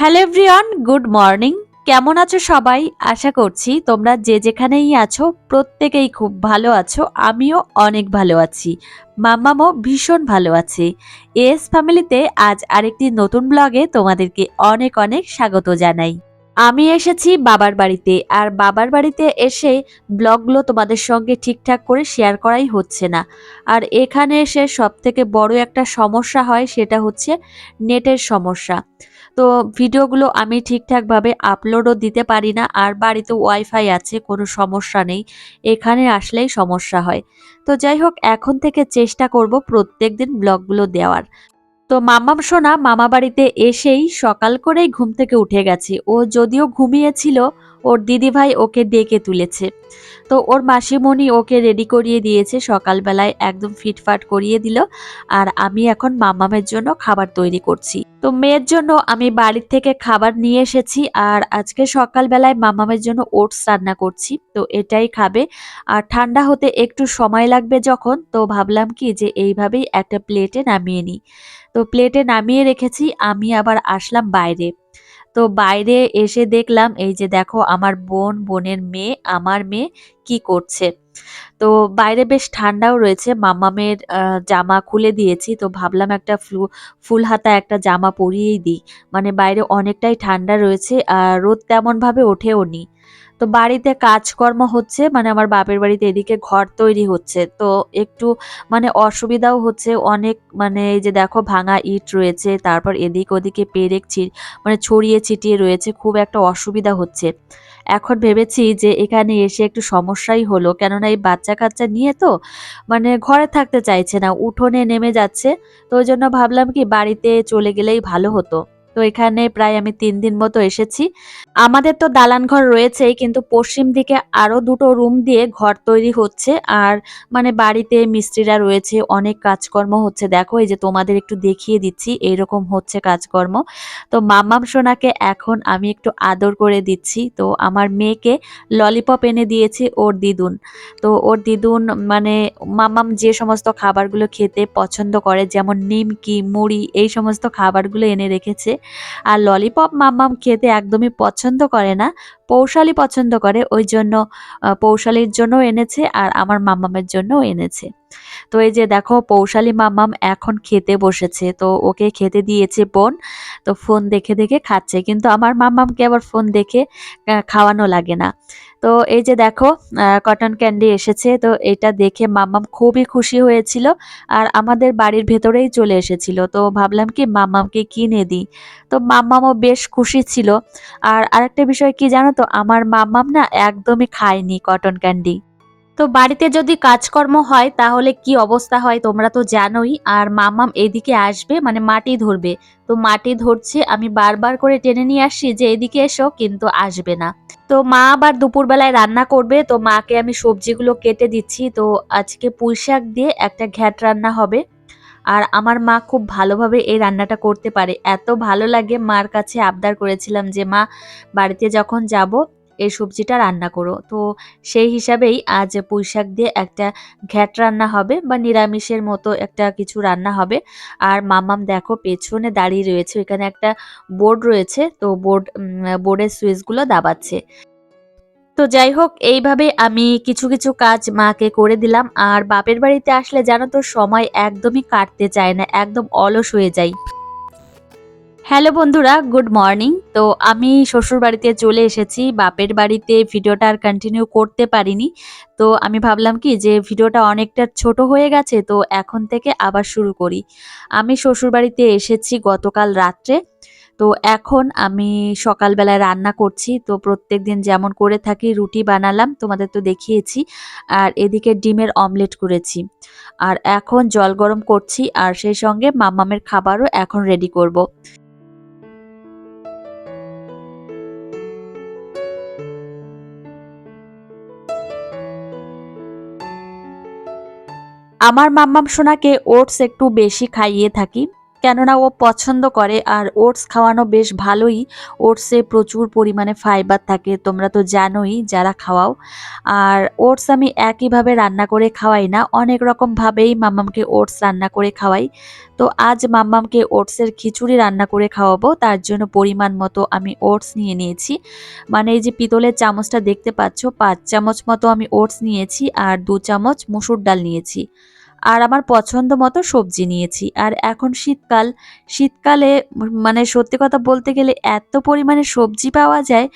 Hello everyone, good morning. কেমন আছো সবাই? আশা করছি তোমরা যে যেখানেই আছো, প্রত্যেকেই খুব ভালো আছো। আমিও অনেক ভালো আছি। মাম্মামও ভীষণ ভালো আছে। এস ফ্যামিলিতে আজ আরেকটি নতুন ব্লগে তোমাদেরকে অনেক অনেক স্বাগত জানাই। আমি এসেছি বাবার বাড়িতে, আর বাবার বাড়িতে এসে ব্লগগুলো তোমাদের সঙ্গে ঠিকঠাক করে শেয়ার করাই হচ্ছে না। আর এখানে এসে সব থেকে বড় একটা সমস্যা হয়, সেটা হচ্ছে নেটের সমস্যা। তো ভিডিওগুলো আমি ঠিকঠাকভাবে আপলোডও দিতে পারি না, আর বাড়িতে ওয়াইফাই আছে, কোনো সমস্যা নেই। এখানে আসলেই সমস্যা হয়। তো যাই হোক, এখন থেকে চেষ্টা করব প্রত্যেক দিন ব্লগগুলো দেওয়ার। তো মামাম সোনা মামা বাড়িতে এসেই সকাল করেই ঘুম থেকে উঠে গেছে। ও যদিও ঘুমিয়েছিল, ওর দিদিভাই ওকে ডেকে তুলেছে। তো ওর মাসিমণি ওকে রেডি করিয়ে দিয়েছে, সকালবেলায় একদম ফিটফাট করিয়ে দিল, আর আমি এখন মামামের জন্য খাবার তৈরি করছি। তো মেয়ের জন্য আমি বাড়ির থেকে খাবার নিয়ে এসেছি আর আজকে সকালবেলায় মামামের জন্য ওটস রান্না করছি। তো এটাই খাবে। আর ঠান্ডা হতে একটু সময় লাগবে যখন। তো ভাবলাম কি যে এইভাবেই একটা প্লেটে নামিয়ে নিই। তো প্লেটে নামিয়ে রেখেছি। আমি আবার আসলাম বাইরে। তো বাইরে এসে দেখলাম, এই যে দেখো আমার বোন, বোনের মেয়ে, আমার মেয়ে কি করছে। তো বাইরে বেশ ঠান্ডাও রয়েছে, মামামের জামা খুলে দিয়েছি, তো ভাবলাম একটা ফ্লু, ফুল হাতা একটা জামা পরিয়েই দিই। মানে বাইরে অনেকটাই ঠান্ডা রয়েছে, আর রোদ তেমনভাবে ওঠেও নি তো বাড়িতে কাজকর্ম হচ্ছে মানে আমার বাপের বাড়িতে এদিকে ঘর তৈরি হচ্ছে। তো একটু মানে অসুবিধাও হচ্ছে, অনেক মানে এই যে দেখো ভাঙা ইট রয়েছে, তারপর এদিক ওদিকে পেরেক মানে ছড়িয়ে ছিটিয়ে রয়েছে, খুব একটা অসুবিধা হচ্ছে। এখন ভেবেছি যে এখানে এসে একটু সমস্যাই হলো, কেননা এই বাচ্চা কাচ্চা নিয়ে তো মানে ঘরে থাকতে চাইছে না, উঠোনে নেমে যাচ্ছে, তো ওই জন্য ভাবলাম কি বাড়িতে চলে গেলেই ভালো হতো। তো এখানে প্রায় আমি তিন দিন মতো এসেছি। আমাদের তো দালান ঘর রয়েছেই, কিন্তু পশ্চিম দিকে আরও দুটো রুম দিয়ে ঘর তৈরি হচ্ছে। আর মানে বাড়িতে মিস্ত্রিরা রয়েছে, অনেক কাজকর্ম হচ্ছে। দেখো, এই যে তোমাদের একটু দেখিয়ে দিচ্ছি, এইরকম হচ্ছে কাজকর্ম। তো মামাম সোনাকে এখন আমি একটু আদর করে দিচ্ছি। তো আমার মেয়েকে ললিপপ এনে দিয়েছি ওর দিদুন। তো ওর দিদুন মানে মামাম যে সমস্ত খাবারগুলো খেতে পছন্দ করে, যেমন নিমকি, মুড়ি, এই সমস্ত খাবারগুলো এনে রেখেছে। আর ললিপপ মাম্মাম খেতে একদমই পছন্দ করে না, পৌশালি পছন্দ করে, ওই জন্য পৌশালির জন্য এনেছে আর আমার মাম্মামের জন্য এনেছে। তো এই যে দেখো, পৌশালি মাম্মাম এখন খেতে বসেছে, তো ওকে খেতে দিয়েছে বোন, তো ফোন দেখে দেখে খাচ্ছে, কিন্তু আমার মাম্মামকে আবার ফোন দেখে খাওয়ানো লাগে না। তো এই যে দেখো কটন ক্যান্ডি এসেছে। তো এটা দেখে মাম্মাম খুবই খুশি হয়েছিল আর আমাদের বাড়ির ভেতরেই চলে এসেছিল। তো ভাবলাম কি মাম্মামকে কিনে দিই। তো মাম্মামও বেশ খুশি ছিল। আর আরেকটা বিষয় কি জানো তো, আমার মাম্মাম না একদমই খায়নি কটন ক্যান্ডি তো বাড়িতে যদি কাজকর্ম হয়, তাহলে কি অবস্থা হয় তোমরা তো জানোই। আর মামাম এদিকে আসবে মানে মাটি ধরবে। তো মাটি ধরছে, আমি বারবার করে টেনে নিয়ে আসছি যে এদিকে এসো, কিন্তু আসবে না। তো মা আবার দুপুরবেলায় রান্না করবে, তো মাকে আমি সবজিগুলো কেটে দিচ্ছি। তো আজকে পুঁই শাক দিয়ে একটা ঘ্যাট রান্না হবে। আর আমার মা খুব ভালোভাবে এই রান্নাটা করতে পারে। এত ভালো লাগে, মার কাছে আবদার করেছিলাম যে, মা, বাড়িতে যখন যাব এই সবজিটা রান্না করো। তো সেই হিসাবেই আজ পুঁই শাক দিয়ে একটা ঘ্যাট রান্না হবে বা নিরামিষের মতো একটা কিছু রান্না হবে। আর মামাম দেখো পেছনে দাঁড়িয়ে রয়েছে, এখানে একটা বোর্ড রয়েছে, তো বোর্ড বোর্ডের সুইচগুলো দাবাচ্ছে। তো যাই হোক, এইভাবে আমি কিছু কিছু কাজ মাকে করে দিলাম। আর বাপের বাড়িতে আসলে জানো তো, সময় একদমই কাটতে চায় না, একদম অলস হয়ে যায়। হ্যালো বন্ধুরা, গুড মর্নিং। তো আমি শ্বশুর বাড়িতে চলে এসেছি। বাপের বাড়িতে ভিডিওটা আর কন্টিনিউ করতে পারিনি। তো আমি ভাবলাম কি যে ভিডিওটা অনেকটা ছোট হয়ে গেছে, তো এখন থেকে আবার শুরু করি। আমি শ্বশুর বাড়িতে এসেছি গতকাল রাত্রে। তো এখন আমি সকালবেলায় রান্না করছি। তো প্রত্যেক দিন যেমন করে থাকি, রুটি বানালাম, তোমাদের তো দেখিয়েছি। আর এদিকে ডিমের অমলেট করেছি। আর এখন জল গরম করছি। আর সেই সঙ্গে মামামের খাবারও এখন রেডি করব। আমার মাম্মাম সোনাকে ওটস একটু বেশি খাইয়ে থাকি। কেননা ও পছন্দ করে আর ওটস খাওয়ানো বেশ ভালোই। ওটসে প্রচুর পরিমাণে ফাইবার থাকে, তোমরা তো জানোই যারা খাওয়াও। আর ওটস আমি একইভাবে রান্না করে খাওয়াই না, অনেক রকমভাবেই মাম্মামকে ওটস রান্না করে খাওয়াই। তো আজ মাম্মামকে ওটসের খিচুড়ি রান্না করে খাওয়াবো, তার জন্য পরিমাণ মতো আমি ওটস নিয়ে নিয়েছি। মানে এই যে পিতলের চামচটা দেখতে পাচ্ছ, পাঁচ চামচ মতো আমি ওটস নিয়েছি আর দু চামচ মুসুর ডাল নিয়েছি। আর আমার পছন্দ মতো সবজি নিয়েছি। আর এখন শীতকাল, শীতকালে মানে সত্যি কথা বলতে গেলে এত পরিমাণে সবজি পাওয়া যায়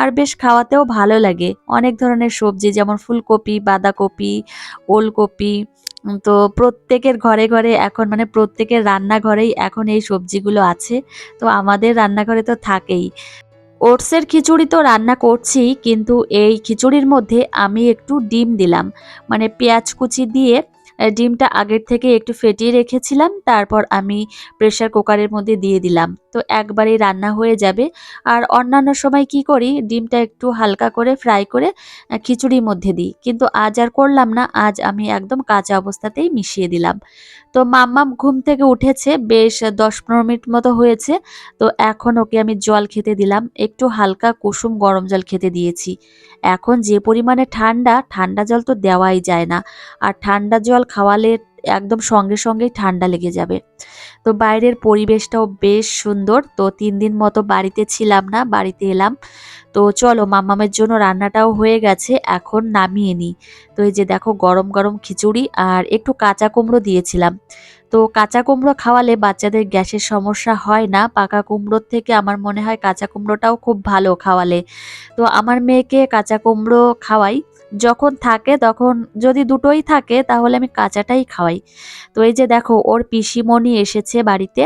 আর বেশ খাওয়াতেও ভালো লাগে। অনেক ধরনের সবজি যেমন ফুলকপি, বাঁধাকপি, ওলকপি, তো প্রত্যেকের ঘরে ঘরে এখন মানে প্রত্যেকের রান্নাঘরেই এখন এই সবজিগুলো আছে। তো আমাদের রান্নাঘরে তো থাকেই। ওটসের খিচুড়ি তো রান্না করছি, কিন্তু এই খিচুড়ির মধ্যে আমি একটু ডিম দিলাম। মানে পেঁয়াজ কুচি দিয়ে ডিমটা আগের থেকে একটু ফেটিয়ে রেখেছিলাম, তারপর আমি প্রেশার কুকারের মধ্যে দিয়ে দিলাম। তো একবারেই রান্না হয়ে যাবে। আর অন্যান্য সময় কি করি, ডিমটা একটু হালকা করে ফ্রাই করে খিচুড়ির মধ্যে দিই। কিন্তু আজ আর করলাম না, আজ আমি একদম কাঁচা অবস্থাতেই মিশিয়ে দিলাম। তো মাম্মাম ঘুম থেকে উঠেছে, বেশ দশ পনেরো মিনিট মতো হয়েছে। তো এখন ওকে আমি জল খেতে দিলাম, একটু হালকা কুসুম গরম জল খেতে দিয়েছি। এখন যে পরিমাণে ঠান্ডা ঠান্ডা জল তো দেওয়াই যায় না। আর ঠান্ডা জল খাওয়ালে একদম সঙ্গে সঙ্গেই ঠান্ডা লেগে যাবে। তো বাইরের পরিবেশটাও বেশ সুন্দর। তো তিন দিন মতো বাড়িতে ছিলাম না, বাড়িতে এলাম। তো চলো মাম্মামের জন্য রান্নাটাও হয়ে গেছে, এখন নামিয়ে নিই। তো এই যে দেখো গরম গরম খিচুড়ি আর একটু কাঁচা কুমড়ো দিয়েছিলাম। তো কাঁচা কুমড়ো খাওয়ালে বাচ্চাদের গ্যাসের সমস্যা হয় না, পাকা কুমড়োর থেকে আমার মনে হয় কাঁচা কুমড়োটাও খুব ভালো খাওয়ালে। তো আমার মেয়েকে কাঁচা কুমড়ো খাওয়াই। যখন থাকে, তখন যদি দুটোই থাকে, তাহলে আমি কাঁচাটাই খাওয়াই। তো এই যে দেখো, ওর পিসিমণি এসেছে বাড়িতে,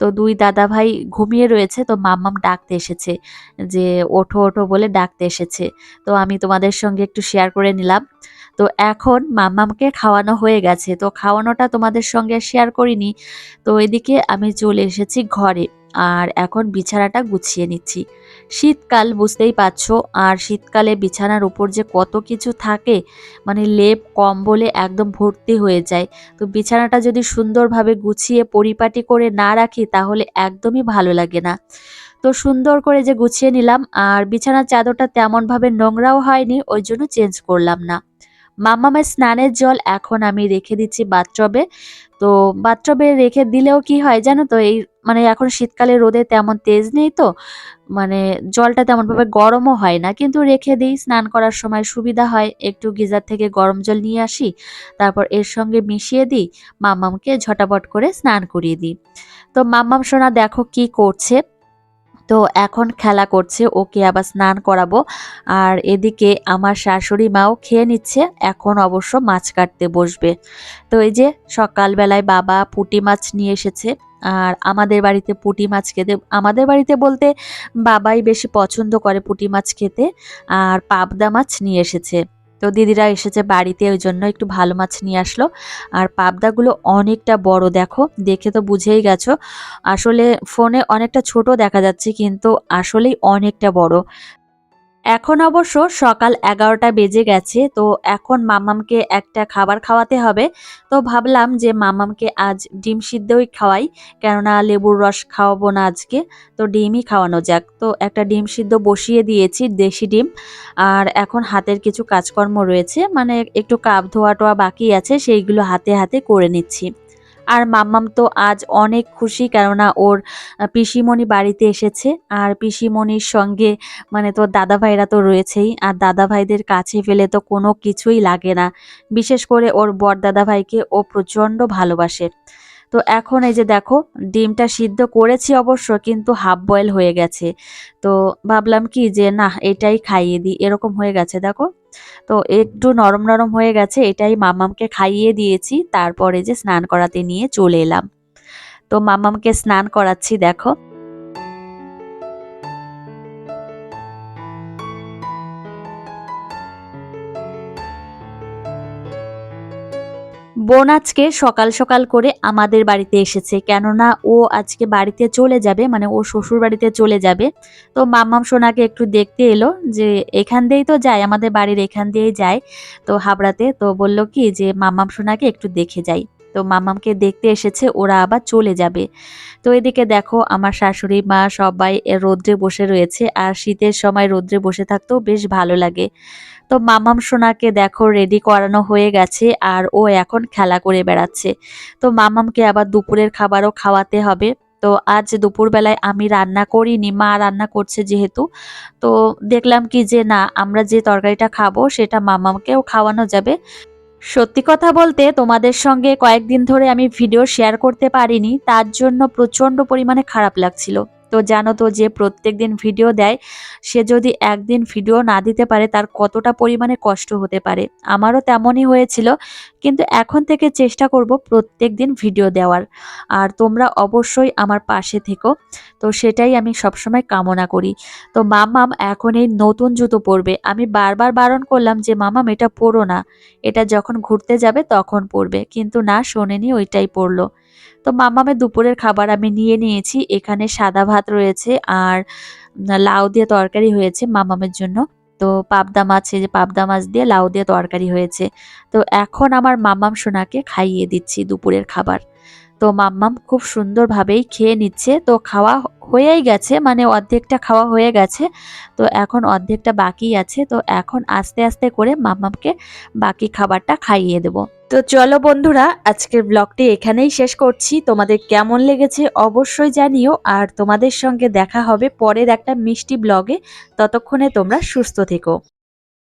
তো দুই দাদা ভাই ঘুমিয়ে রয়েছে, তো মাম্মাম ডাকতে এসেছে, যে ওঠো ওঠো বলে ডাকতে এসেছে। তো আমি তোমাদের সঙ্গে একটু শেয়ার করে নিলাম। তো এখন মাম্মামকে খাওয়ানো হয়ে গেছে, তো খাওয়ানোটা তোমাদের সঙ্গে শেয়ার করিনি। তো এদিকে আমি চলে এসেছি ঘরে, আর এখন বিছানাটা গুছিয়ে নিচ্ছি। শীতকাল বুঝতেই পারছ। আর শীতকালে বিছানার উপর যে কত কিছু থাকে মানে লেপ, কম্বলে একদম ভর্তি হয়ে যায়। তো বিছানাটা যদি সুন্দরভাবে গুছিয়ে পরিপাটি করে না রাখি, তাহলে একদমই ভালো লাগে না। তো সুন্দর করে যে গুছিয়ে নিলাম, আর বিছানার চাদরটা তেমনভাবে নোংরাও হয়নি, ওই জন্য চেঞ্জ করলাম না। মাম্মামের স্নানের জল এখন আমি রেখে দিচ্ছি বাথটবে। তো বাথটবে রেখে দিলেও কি হয় জানো তো, এই মানে এখন শীতকালে রোদে তেমন তেজ নেই তো মানে জলটা তেমনভাবে গরমও হয় না। কিন্তু রেখে দিই, স্নান করার সময় সুবিধা হয়। একটু গিজার থেকে গরম জল নিয়ে আসি, তারপর এর সঙ্গে মিশিয়ে দিই, মাম্মামকে ঝটাপট করে স্নান করিয়ে দিই। তো মাম্মাম সোনা, দেখো কি করছে। তো এখন খেলা করছে, ওকে আবার স্নান করাবো। আর এদিকে আমার শাশুড়ি মাও খেয়ে নিচ্ছে, এখন অবশ্য মাছ কাটতে বসবে। তো এই যে সকালবেলায় বাবা পুটি মাছ নিয়ে এসেছে, আর আমাদের বাড়িতে পুটি মাছ খেতে, আমাদের বাড়িতে বলতে বাবাই বেশি পছন্দ করে পুটি মাছ খেতে, আর পাবদা মাছ নিয়ে এসেছে। তো দিদিরা এসেছে বাড়িতে, ওই জন্য একটু ভালো মাছ নিয়ে আসলো। আর পাবদাগুলো অনেকটা বড়, দেখো, দেখে তো বুঝেই গেছো। আসলে ফোনে অনেকটা ছোট দেখা যাচ্ছে, কিন্তু আসলেই অনেকটা বড়। এখন অবশ্য সকাল এগারোটা বেজে গেছে, তো এখন মামামকে একটা খাবার খাওয়াতে হবে। তো ভাবলাম যে মামামকে আজ ডিম সিদ্ধই খাওয়াই, কেননা লেবুর রস খাওয়াবো না আজকে, তো ডিমই খাওয়ানো যাক। তো একটা ডিম সিদ্ধ বসিয়ে দিয়েছি, দেশি ডিম, আর এখন হাতের কিছু কাজকর্ম রয়েছে মানে একটু কাপ ধোয়া টোয়া বাকি আছে, সেইগুলো হাতে হাতে করে নিচ্ছি। আর মাম্মাম তো আজ অনেক খুশি কেননা ওর পিসিমণি বাড়িতে এসেছে। আর পিসিমণির সঙ্গে মানে তোর দাদা ভাইরা তো রয়েছেই, আর দাদা ভাইদের কাছে ফেলে তো কোনো কিছুই লাগে না। বিশেষ করে ওর বর দাদা ভাইকে ও প্রচণ্ড ভালোবাসে। তো এখন এই যে দেখো, ডিমটা সিদ্ধ করেছি অবশ্য, কিন্তু হাফ বয়েল হয়ে গেছে। তো ভাবলাম কি যে না এটাই খাইয়ে দিই। এরকম হয়ে গেছে, দেখো। তো একটু নরম নরম হয়ে গেছে, এটাই মামামকে খাইয়ে দিয়েছি, তারপরে যে স্নান করাতে নিয়ে চলে এলাম। তো মামামকে স্নান করাচ্ছি, দেখো। বোন আজকে সকাল সকাল করে আমাদের বাড়িতে এসেছে। কেননা ও আজকে বাড়িতে চলে যাবে মানে ও শ্বশুর বাড়িতে চলে যাবে। তো মাম্মাম সোনাকে একটু দেখতে এলো যে এখান দিয়েই তো যায়, আমাদের বাড়ির এখান দিয়েই যায় তো হাবড়াতে। তো বলল কি যে, মাম্মাম সোনাকে একটু দেখে যাই। তো মামামকে দেখতে এসেছে, ওরা আবার চলে যাবে। তো এদিকে দেখো আমার শাশুড়ি মা সবাই রোদ্রে বসে রয়েছে, আর শীতের সময় রোদ্রে বসে থাকতেও বেশ ভালো লাগে। তো মামাম সোনাকে দেখো রেডি করানো হয়ে গেছে, আর ও এখন খেলা করে বেড়াচ্ছে। তো মামামকে আবার দুপুরের খাবারও খাওয়াতে হবে। তো আজ দুপুরবেলায় আমি রান্না করিনি, মা রান্না করছে যেহেতু। তো দেখলাম কি যে না, আমরা যে তরকারিটা খাব সেটা মামামকেও খাওয়ানো যাবে। সত্যি কথা বলতে তোমাদের সঙ্গে কয়েকদিন ধরে আমি ভিডিও শেয়ার করতে পারিনি, তার জন্য প্রচণ্ড পরিমাণে খারাপ লাগছিল। তো জানো তো যে প্রত্যেক দিন ভিডিও দেয়, সে যদি একদিন ভিডিও না দিতে পারে, তার কতটা পরিমাণে কষ্ট হতে পারে? আমারও তেমনই হয়েছিল, কিন্তু এখন থেকে চেষ্টা করব প্রত্যেক দিন ভিডিও দেওয়ার। আর তোমরা অবশ্যই আমার পাশে থেকো, তো সেটাই আমি সবসময় কামনা করি। তো মামাম এখন এই নতুন জুতো পরবে। আমি বারবার বারণ করলাম যে মামাম এটা পরো না। এটা যখন ঘুরতে যাবে তখন পরবে। কিন্তু না, শোনেনি, ওইটাই পরলো। তো মামামের দুপুরের খাবার আমি নিয়ে নিয়েছি। এখানে সাদা ভাত রয়েছে আর লাউ দিয়ে তরকারি হয়েছে মামামের জন্য। তো পাবদা মাছ যে পাবদা মাছ দিয়ে লাউ দিয়ে তরকারি হয়েছে। তো এখন আমার মাম্মাম সোনাকে খাইয়ে দিচ্ছি দুপুরের খাবার। তো মাম্মাম খুব সুন্দরভাবেই খেয়ে নিচ্ছে। তো খাওয়া হয়েই গেছে মানে অর্ধেকটা খাওয়া হয়ে গেছে। তো এখন অর্ধেকটা বাকি আছে। তো এখন আস্তে আস্তে করে মাম্মামকে বাকি খাবারটা খাইয়ে দেব। তো চলো বন্ধুরা, আজকের ব্লগটি এখানেই শেষ করছি। তোমাদের কেমন লেগেছে অবশ্যই জানিও, আর তোমাদের সঙ্গে দেখা হবে পরের একটা মিষ্টি ব্লগে ততক্ষণে তোমরা সুস্থ থেকো।